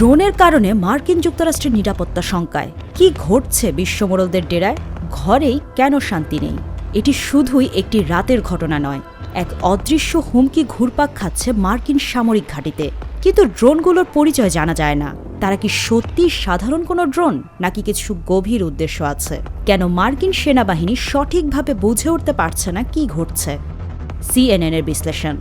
ড্রোনের কারণে মার্কিন যুক্তরাষ্ট্রের নিরাপত্তা শঙ্কায়। কি ঘটছে বিশ্বমোড়লদের ডেরায়? ঘরেই কেন শান্তি নেই? এটি শুধুই একটি রাতের ঘটনা নয়, এক অদৃশ্য হুমকি ঘুরপাক খাচ্ছে মার্কিন সামরিক ঘাঁটিতে। কিন্তু ড্রোনগুলোর পরিচয় জানা যায় না। তারা কি সত্যি সাধারণ কোনো ড্রোন, নাকি কিছু গভীর উদ্দেশ্য আছে? কেন মার্কিন সেনাবাহিনী সঠিকভাবে বুঝে উঠতে পারছে না কি ঘটছে? সিএনএনের বিশ্লেষণ।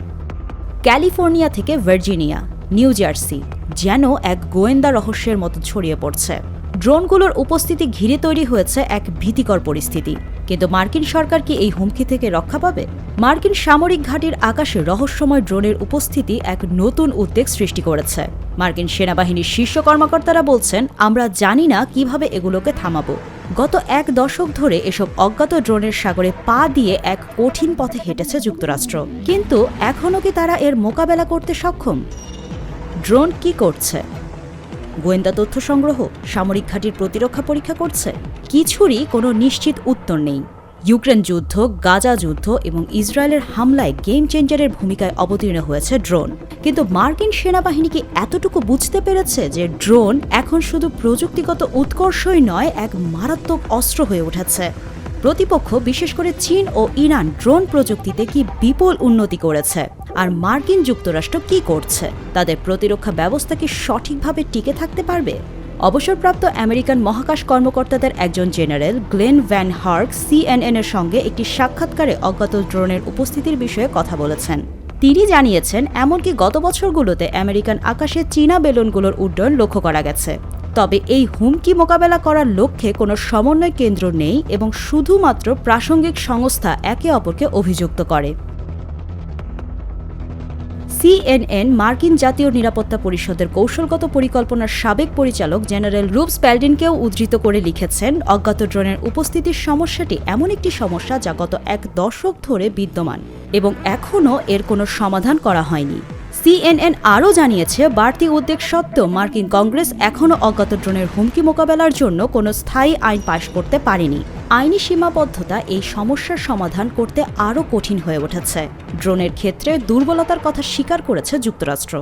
ক্যালিফোর্নিয়া থেকে ভার্জিনিয়া। নিউ জার্সি, যেন এক গোয়েন্দা রহস্যের মতো ছড়িয়ে পড়ছে। ড্রোনগুলোর উপস্থিতি ঘিরে তৈরি হয়েছে এক ভীতিকর পরিস্থিতি। কিন্তু মার্কিন সরকার কি এই হুমকি থেকে রক্ষা পাবে? মার্কিন সামরিক ঘাঁটির আকাশে রহস্যময় ড্রোনের উপস্থিতি এক নতুন উদ্বেগ সৃষ্টি করেছে। মার্কিন সেনাবাহিনীর শীর্ষ কর্মকর্তারা বলছেন, আমরা জানি না কীভাবে এগুলোকে থামাবো। গত এক দশক ধরে এসব অজ্ঞাত ড্রোনের সাগরে পা দিয়ে এক কঠিন পথে হেঁটেছে যুক্তরাষ্ট্র। কিন্তু এখনও কি তারা এর মোকাবেলা করতে সক্ষম? ড্রোন কি করছে? গোয়েন্দা তথ্য সংগ্রহ, সামরিক ঘাঁটির প্রতিরক্ষা পরীক্ষা করছে? কিছুরই কোনো নিশ্চিত উত্তর নেই। ইউক্রেন যুদ্ধ, গাজা যুদ্ধ এবং ইসরায়েলের হামলায় গেম চেঞ্জারের ভূমিকায় অবতীর্ণ হয়েছে ড্রোন। কিন্তু মার্কিন সেনাবাহিনী কি এতটুকু বুঝতে পেরেছে যে ড্রোন এখন শুধু প্রযুক্তিগত উৎকর্ষই নয়, এক মারাত্মক অস্ত্র হয়ে উঠেছে? প্রতিপক্ষ, বিশেষ করে চীন ও ইরান, ড্রোন প্রযুক্তিতে কি বিপুল উন্নতি করেছে? আর মার্কিন যুক্তরাষ্ট্র কি করছে? তাদের প্রতিরক্ষা ব্যবস্থা কি সঠিকভাবে টিকে থাকতে পারবে? অবসরপ্রাপ্ত আমেরিকান মহাকাশ কর্মকর্তাদের একজন general Glen Van Herk CNN এর সঙ্গে একটি সাক্ষাৎকারে অজ্ঞাত ড্রোনের উপস্থিতির বিষয়ে কথা বলেছেন। তিনি জানিয়েছেন, এমনকি গত বছরগুলোতে আমেরিকান আকাশে চীনা বেলুনগুলোর উড্ডয়ন লক্ষ্য করা গেছে। তবে এই হুমকি মোকাবেলা করার লক্ষ্যে কোনো সমন্বয় কেন্দ্র নেই এবং শুধুমাত্র প্রাসঙ্গিক সংস্থা একে অপরকে অভিযুক্ত করে। সিএনএন, মার্কিন জাতীয় নিরাপত্তা পরিষদের কৌশলগত পরিকল্পনার সাবেক পরিচালক জেনারেল রুপস প্যালডিনকেও উদ্ধৃত করে লিখেছেন, অজ্ঞাত ড্রোনের উপস্থিতির সমস্যাটি এমন একটি সমস্যা যা গত এক দশক ধরে বিদ্যমান এবং এখনও এর কোনো সমাধান করা হয়নি। সিএনএন আরও জানিয়েছে, বাড়তি উদ্বেগ সত্ত্বেও মার্কিন কংগ্রেস এখনও অজ্ঞাত ড্রোনের হুমকি মোকাবেলার জন্য কোনো স্থায়ী আইন পাশ করতে পারেনি। আইনি সীমাবদ্ধতা এই সমস্যার সমাধান করতে আরও কঠিন হয়ে উঠেছে। ড্রোনের ক্ষেত্রে দুর্বলতার কথা স্বীকার করেছে যুক্তরাষ্ট্র।